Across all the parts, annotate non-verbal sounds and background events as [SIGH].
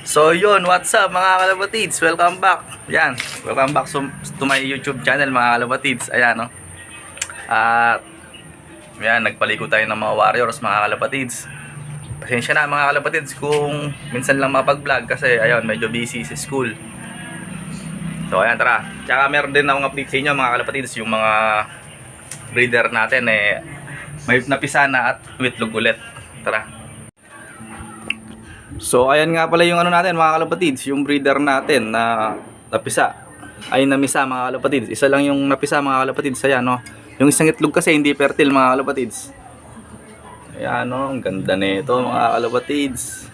So yun, what's up mga kalabatids? Welcome back. Yan, welcome back to, to my YouTube channel mga kalabatids. Ayan, no. At yan, nagpaliko tayo ng mga warriors mga kalabatids. Pasensya na mga kalabatids kung minsan lang mapag-vlog kasi ayun, medyo busy sa school. So ayan, tara. Tsaka meron din akong update sa inyo mga kalapatids, yung mga breeder natin eh may napisa na at witlog ulit. Tara. So ayan nga pala yung ano natin mga kalapatids, yung breeder natin na napisa. Ay namisa mga kalapatids. Isa lang yung napisa mga kalapatids. Ayan no. Yung isang itlog kasi hindi fertile mga kalapatids. Ayan no, ang ganda nito mga kalapatids.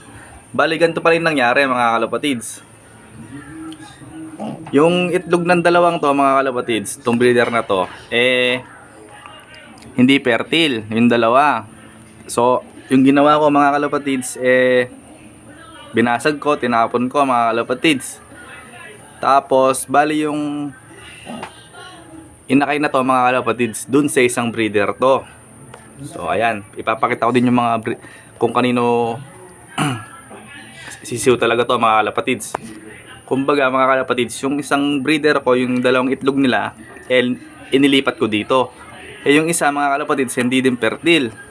Bali ganito pa rin nangyari mga kalapatids. Yung itlog ng dalawang to mga kalapatids, itong breeder na to, eh hindi fertile, yung dalawa. So, yung ginawa ko mga kalapatids, eh binasag ko, tinapon ko mga kalapatids. Tapos, bali yung inakay na to mga kalapatids, dun sa isang breeder to. So, ayan, ipapakita ko din yung mga kung kanino [CLEARS THROAT] sisiw talaga to mga kalapatids. Kumbaga mga kalapatids, yung isang breeder ko, yung dalawang itlog nila, eh, inilipat ko dito. Eh yung isa mga kalapatids, hindi din fertile.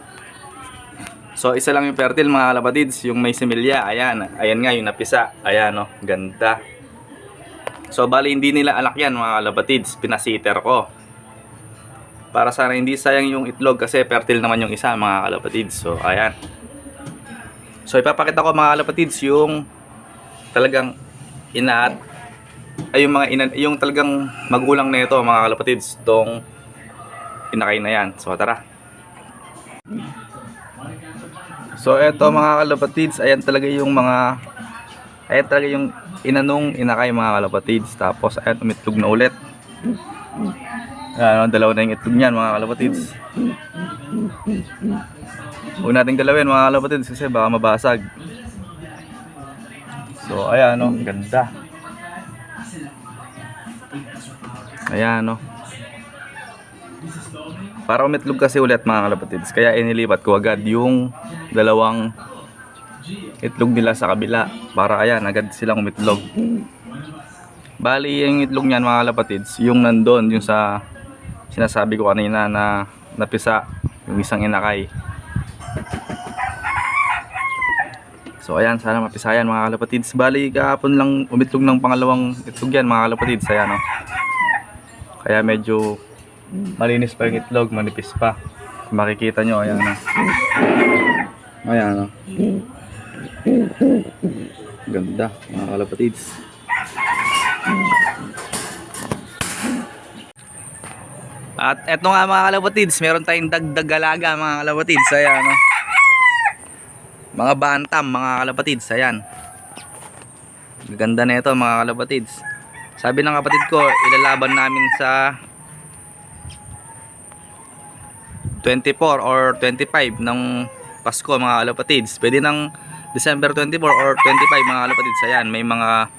So isa lang yung fertile mga kalapatids, yung may similya, ayan, ayan nga yung napisa, ayan no, ganda. So bali hindi nila alak yan mga kalapatids, pinasiter ko. Para sana hindi sayang yung itlog kasi fertile naman yung isa mga kalapatids. So ayan. So ipapakita ko mga kalapatids yung talagang inaat ay yung mga ina, yung talagang magulang na ito mga kalapatids tong inakay na yan. So tara. So eto mga kalapatids, ayan talaga yung mga ayan talaga yung inanong inakay mga kalapatids. Tapos ayan umitlog na ulit. Ayan, dalawa na yung itlog niyan mga kalapatids. Huwag natin galawin mga kalapatids kasi baka mabasag. So ayan no, ganda. Ayan no. Para umitlog kasi ulit mga kalapatids. Kaya inilipat ko agad yung dalawang itlog nila sa kabila. Para ayan, agad silang umitlog. Bali, yung itlog niyan mga kalapatids, yung nandun, yung sa sinasabi ko kanina na napisa, yung isang inakay. So ayan, sana mapisayan mga kalapatids. Bali, kahapon lang umitlog ng pangalawang itlog yan mga kalapatids. Ayan o. Kaya medyo malinis pa yung itlog, manipis pa. Makikita nyo, ayan na. Ayan o. Ganda, mga kalapatids. At eto nga mga kalapatids, meron tayong dagdag alaga mga kalapatids. Ayan o. Mga bantam, mga kalapatids. Ayan. Ganda na ito mga kalapatids. Sabi ng kapatid ko, ilalaban namin sa 24 or 25 ng Pasko mga kalapatids. Pwede ng December 24 or 25 mga kalapatids. Ayan, may mga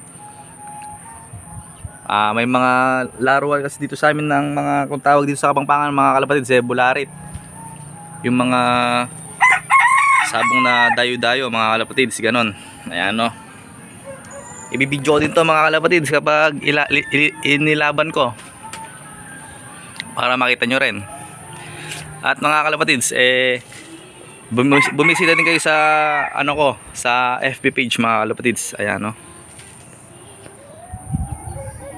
ah may mga laruan kasi dito sa amin ng mga kung tawag dito sa Kapampangan mga kalapatids eh bularit. Yung mga sabong na dayo-dayo mga kalapatids, ganon. Ayan no. Ibibidyo din to mga kalapatids kapag ila, inilaban ko. Para makita nyo rin. At mga kalapatids, eh, bumis- bumisita din kayo sa, ano ko, sa FB page mga kalapatids. Ayan, no.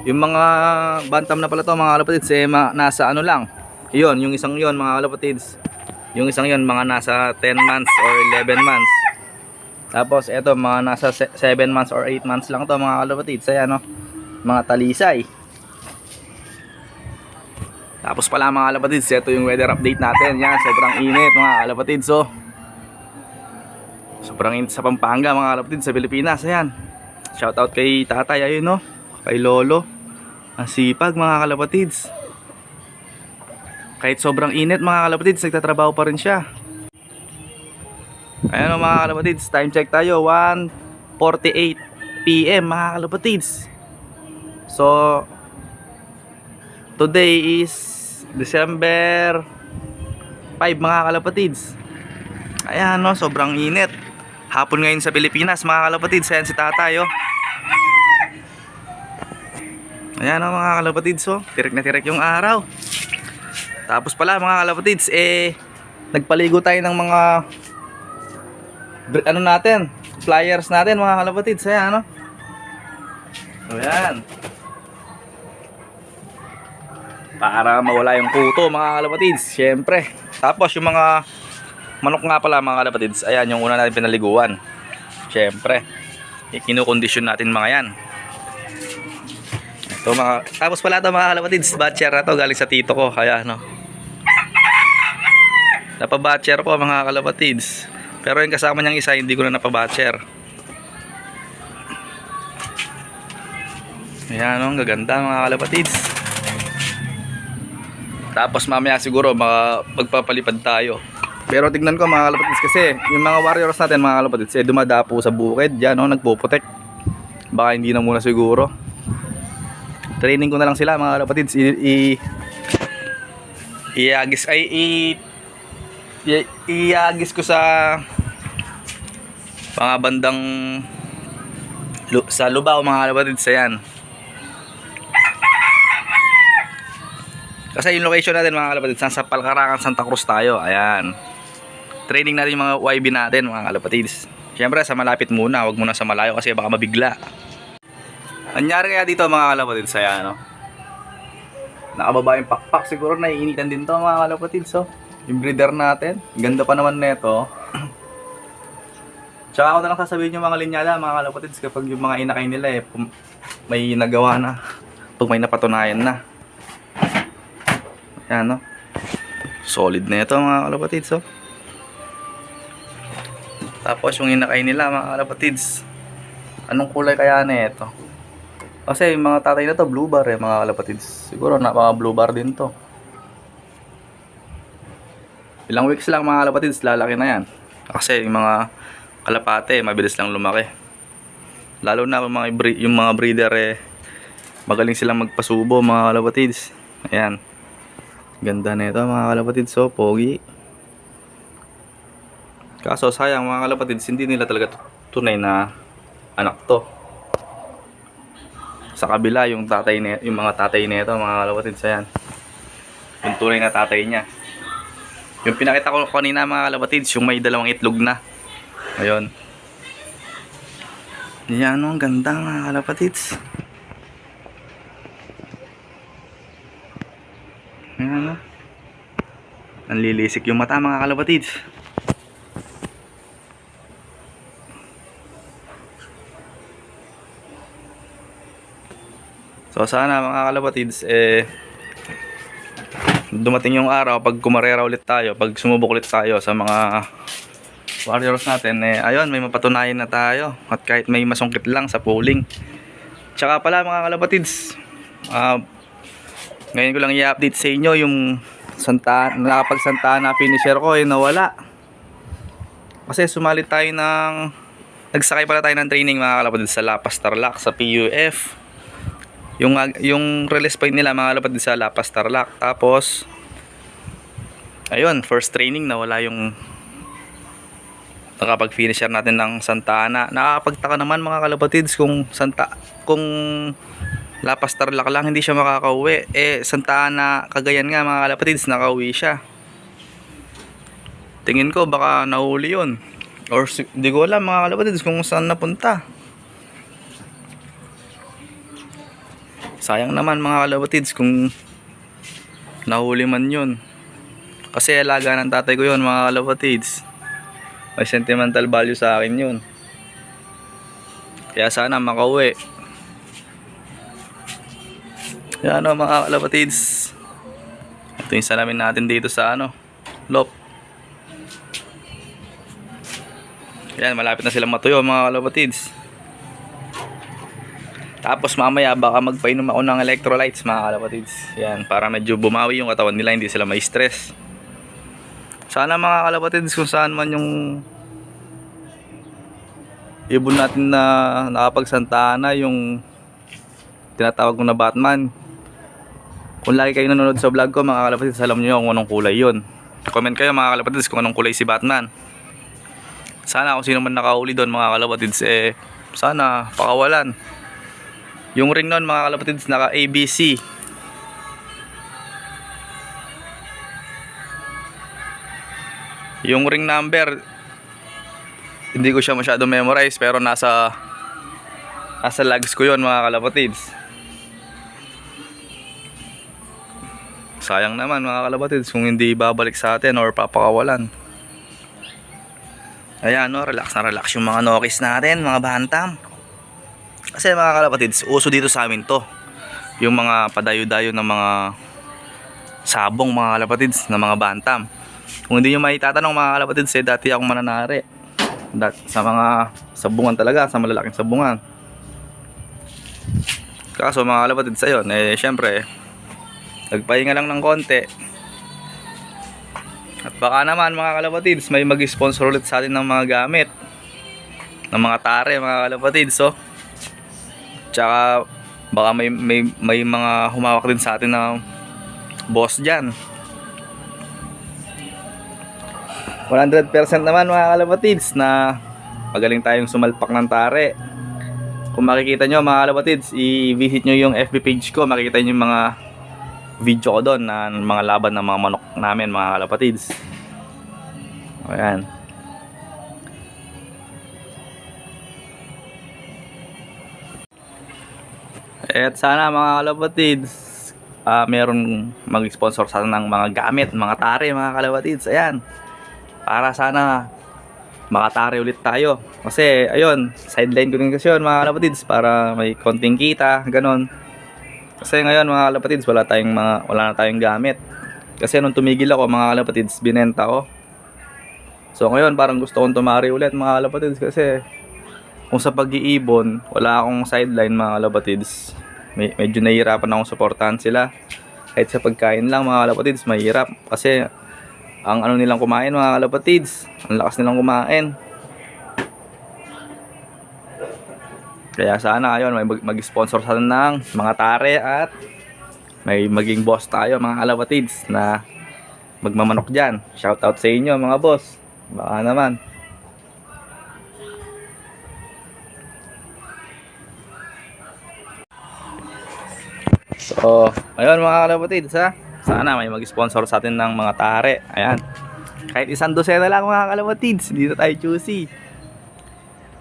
Yung mga bantam na pala to mga kalapatids, eh, ma- nasa ano lang. Yun, yung isang yon mga kalapatids. Yung isang yon mga nasa 10 months or 11 months. Tapos, eto, mga nasa 7 months or 8 months lang to mga kalapatids. Ayan, no. Mga talisay. Tapos pala mga kalapatids, ito yung weather update natin. Yan, sobrang init mga kalapatids. So, sobrang init sa Pampanga mga kalapatids sa Pilipinas. Ayan. Shoutout kay tatay, ayun no. Kay lolo. Ang sipag mga kalapatids. Kahit sobrang init mga kalapatids, nagtatrabaho pa rin siya. Ayan o mga kalapatids, time check tayo. 1.48 PM mga kalapatids. So, Today is December 5 mga kalapatids. Ayan no, sobrang init. hapon ngayon sa Pilipinas mga kalapatids. Ayan si tatay oh. Ayan oh, mga kalapatids oh. Tirik na tirik yung araw. Tapos pala mga kalapatids, eh, nagpaligo tayo ng mga, ano natin, flyers natin mga kalapatids. Ayan ano. So yan. Para mawala yung kuto mga kalapatids, syempre. Tapos yung mga manok nga pala mga kalapatids, ayan yung una natin pinaliguan. Syempre. Kinukondisyon natin mga yan. Ito mga, tapos pala ito mga kalapatids, batcher na to galing sa tito ko. Kaya ano. Napabatcher po mga kalapatids. Pero yung kasama niyang isa, hindi ko na napabatcher. Ayan, oh, ang gaganda mga kalapatids. Tapos mamaya siguro magpapalipad tayo. Pero tignan ko mga kalapatids kasi yung mga warriors natin mga kalapatids eh dumadapo sa bukid. Diyan, oh, nagpuputek. Baka hindi na muna siguro. Training ko na lang sila mga kalapatids. I, i, iagis ay i, i, iagis ko sa mga bandang lu- sa Lubao mga kalapatids ayan. Kasi yung location natin mga kalapatids, nasa Palcarangan, Santa Cruz tayo. Ayan. Training natin yung mga YB natin mga kalapatids. Siyempre sa malapit muna, wag muna sa malayo kasi baka mabigla. Anyari kaya dito mga kalapatids, ayan no. Nakababa yung pakpak, siguro naiinitan din to mga kalapatids. So. Yung breeder natin, ganda pa naman neto. [CLEARS THROAT] Tsaka ako na lang sasabihin yung mga linyada mga kalapatids kapag yung mga inakay nila eh, may nagawa na. [LAUGHS] Pag may napatunayan na. Yan, no? Solid na ito, mga kalapatids, oh. Tapos, yung inakay nila, mga kalapatids. Anong kulay kaya na ito? Kasi, yung mga tatay na to, blue bar, eh, mga kalapatids. Siguro, napaka blue bar din to. Ilang weeks lang, mga kalapatids, lalaki na yan. Kasi, yung mga kalapate, mabilis lang lumaki. Lalo na yung mga, yung mga breeder, eh, magaling silang magpasubo, mga kalapatids. Ayan. Ganda nito mga kalapatids, so pogi. Kaso sayang mga kalapatids, hindi nila talaga tunay na anak to. Sa kabila yung tatay ni yung mga tatay nito mga kalapatids ayan. Yung tunay na tatay niya. Yung pinakita ko kanina mga kalapatids, yung may dalawang itlog na. Ayun. Yan oh, ang ganda mga kalapatids. Ayan, no? Nanlilisik yung mata mga kalapatids. So sana mga kalapatids eh dumating yung araw pag kumarera ulit tayo, pag sumubok ulit tayo sa mga warriors natin eh ayun may mapatunayan na tayo at kahit may masungkit lang sa polling. Tsaka pala mga kalapatids, ah ngayon ko lang i-update sa inyo yung Santa, nakapag Santa na finisher ko eh nawala. Kasi sumali tayo ng nagsakay pala tayo ng training mga kalapatid sa Lapas Tarlac sa PUF. Yung yung release point nila mga kalapatid sa Lapas Tarlac. Tapos ayun, first training nawala yung nakapag finisher natin ng Santa Ana. Nakakapagtaka naman mga kalapatids kung Santa kung Lapas Tarlac lang hindi siya makakauwi. Eh Santa Ana, Cagayan nga mga kalapatids, nakauwi siya. Tingin ko baka nahuli 'yon. Or hindi ko alam mga kalapatids kung saan napunta. Sayang naman mga kalapatids kung nahuli man 'yon. Kasi alaga ng tatay ko 'yon mga kalapatids. May sentimental value sa akin 'yon. Kaya sana makauwi. Yan o mga kalapatids. Ito yung salamin natin dito sa ano, lop. Yan, malapit na silang matuyo mga kalapatids. Tapos mamaya baka magpainom ako ng electrolytes mga kalapatids. Yan, para medyo bumawi yung katawan nila, hindi sila may stress. Sana mga kalapatids kung saan man yung ibon natin na nakapagsantana yung tinatawag ko na Batman. Kung lagi kayo nanonood sa vlog ko mga kalapatids, alam niyo kung anong kulay yun. Comment kayo mga kalapatids kung anong kulay si Batman. Sana kung sino man nakahuli doon mga kalapatids, eh, sana pakawalan. Yung ring nun mga kalapatids, naka ABC. Yung ring number, hindi ko siya masyado memorize pero nasa nasa logs ko yon mga kalapatids. Sayang naman mga kalapatids kung hindi babalik sa atin or papakawalan. Ayan no, relax na relax yung mga nokis natin, mga bantam. Kasi mga kalapatids, uso dito sa amin to. Yung mga padayo-dayo ng mga sabong mga kalapatids na mga bantam. Kung hindi nyo maitatanong mga kalapatids, eh, dati akong mananari. Dat, sa mga sabungan talaga, sa malalaking sabungan. Kaso mga kalapatids ayun, eh syempre, nagpahinga lang ng konti. At baka naman mga kalapatids, may mag-sponsor ulit sa atin ng mga gamit. Ng mga tare mga kalapatids, oh. Tsaka baka may, may, may mga humawak din sa atin na boss dyan. 100% naman mga kalapatids na magaling tayong sumalpak ng tare. Kung makikita nyo mga kalapatids, i-visit nyo yung FB page ko, makikita nyo yung mga video ko doon na mga laban ng mga manok namin mga kalapatids. Ayan. At sana mga kalapatids, ah meron mag-sponsor sa atin ng mga gamit, mga tare, mga kalapatids. Ayan. Para sana makatare ulit tayo. Kasi, ayun, sideline ko din kasi yun, mga kalapatids, para may konting kita, ganon. Kasi ngayon, mga kalapatids, wala tayong mga, wala na tayong gamit. Kasi nung tumigil ako, mga kalapatids, binenta ko. So ngayon, parang gusto kong tumari ulit, mga kalapatids, kasi kung sa pag-iibon, wala akong sideline, mga kalapatids. May, medyo nahihirapan akong supportahan sila. Kahit sa pagkain lang, mga kalapatids, mahirap. Kasi, ang ano nilang kumain, mga kalapatids, ang lakas nilang kumain. Kaya sana ayun, may mag- mag-sponsor sa atin ng mga tare at may maging boss tayo mga kalapatids na magmamanok dyan. Shout out sa inyo mga boss. Baka naman. So, ayun mga kalapatids ha. Sana may mag-sponsor sa atin ng mga tare. Ayan. Kahit isang dosena lang mga kalapatids, na tayo choosy.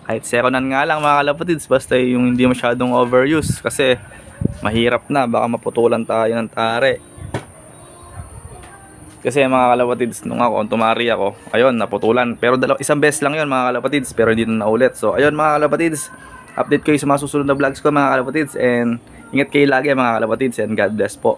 Kahit secondan nga lang mga kalapatids, basta yung hindi masyadong overuse kasi mahirap na, baka maputulan tayo ng tare. Kasi mga kalapatids, nung ako, tumari ako, ayun, naputulan. Pero dalaw, isang beses lang yun mga kalapatids, pero hindi na naulit. So, ayun mga kalapatids, update kayo sa mga susunod na vlogs ko mga kalapatids, and ingat kayo lagi mga kalapatids, and God bless po.